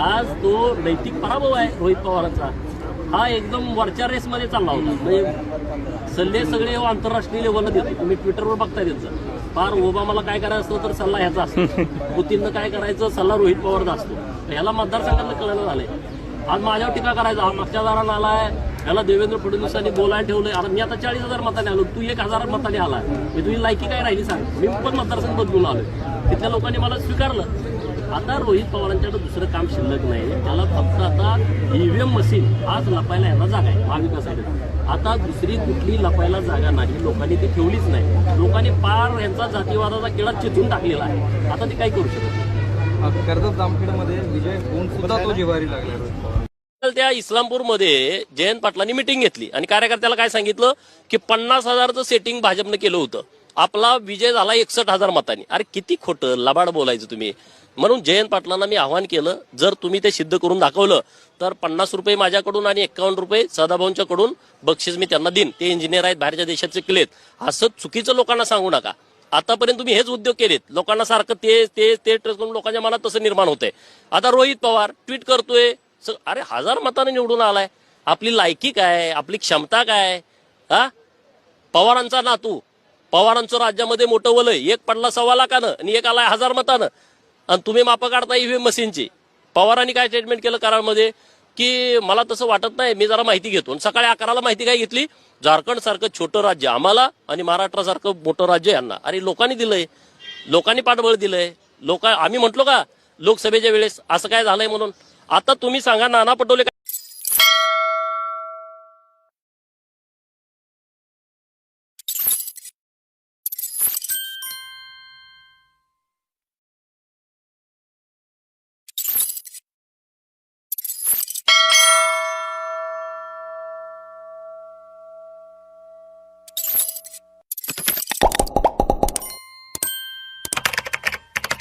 तो नैतिक पराभव आहे रोहित पवारांचा. हा एकदम वरच्या रेसमध्ये चालला होता. म्हणजे सल्ले सगळे आंतरराष्ट्रीय लेवलला देतो तुम्ही ट्विटरवर बघताय त्यांचं. फार ओबामाला काय करायचं असतं तर सल्ला ह्याचा असतो. पुतीननं काय करायचं सल्ला रोहित पवारचा असतो. ह्याला मतदारसंघातलं कळलं झालंय. आज माझ्यावर टीका करायचा. हा मागच्या दारानं आलाय. याला देवेंद्र फडणवीसांनी बोलायला ठेवलंय. आता मी आता चाळीस हजार मताने आलो. तू एक हजार मताने आलाय. मी तुझी लायकी काय राहिली सांग. मी पण मतदारसंघ बदलून आलोय. तिथल्या लोकांनी मला स्वीकारलं. आता रोहित पवारांच्याकडे दुसरं काम शिल्लक नाही. त्याला फक्त आता ईव्हीएम मशीन आज लपायला यांना जागा आहे महाविकासाकडे आता दुसरी कुठली लपायला जागा नाही लोकांनी ती ठेवलीच नाही. लोकांनी पार यांचा जातीवादाचा किडा चिथून टाकलेला आहे. आता ती काय करू शकत. कर्जत जामखेडमध्ये विजय होऊन सुद्धा तो जिवारी लागला रोहित पवार. काल त्या इस्लामपूरमध्ये जयंत पाटलांनी मिटिंग घेतली आणि कार्यकर्त्याला काय सांगितलं? की पन्नास हजारचं सेटिंग भाजपनं केलं होतं. आपला विजय झाला एकसठ हजार मतांनी. अरे किती खोटं लबाड बोलायचं तुम्ही. म्हणून जयंत पाटलांना मी आवाहन केलं जर तुम्ही ते सिद्ध करून दाखवलं तर पन्नास रुपये माझ्याकडून आणि एक्कावन्न रुपये सदाभाऊंच्याकडून बक्षीस मी त्यांना देईन. ते इंजिनियर आहेत बाहेरच्या देशाचे केलेत असं चुकीचं लोकांना सांगू नका. आतापर्यंत तुम्ही हेच उद्योग केलेत. लोकांना सारखं ते ते ते ट्रेस करून लोकांच्या मनात तसं निर्माण होतंय. आता रोहित पवार ट्विट करतोय अरे हजार मताने निवडून आलाय. आपली लायकी काय आपली क्षमता काय? हा? पवारांचा नातू पवारांचं राज्यामध्ये मोठं वलय एक पडला सव्वा लाखानं आणि एक आला हजार मतानं. आणि तुम्ही मापं काढता ईव्हीएम मशीनची. पवारांनी काय स्टेटमेंट केलं करारमध्ये की मला तसं वाटत नाही मी जरा माहिती घेतो. आणि सकाळी अकराला माहिती काय घेतली? झारखंड सारखं छोटं राज्य आम्हाला आणि महाराष्ट्रासारखं मोठं राज्य यांना. अरे लोकांनी दिलंय. लोकांनी पाठबळ दिलंय. लोक आम्ही म्हटलो का लोकसभेच्या वेळेस असं काय झालंय म्हणून? आता तुम्ही सांगा नाना पटोले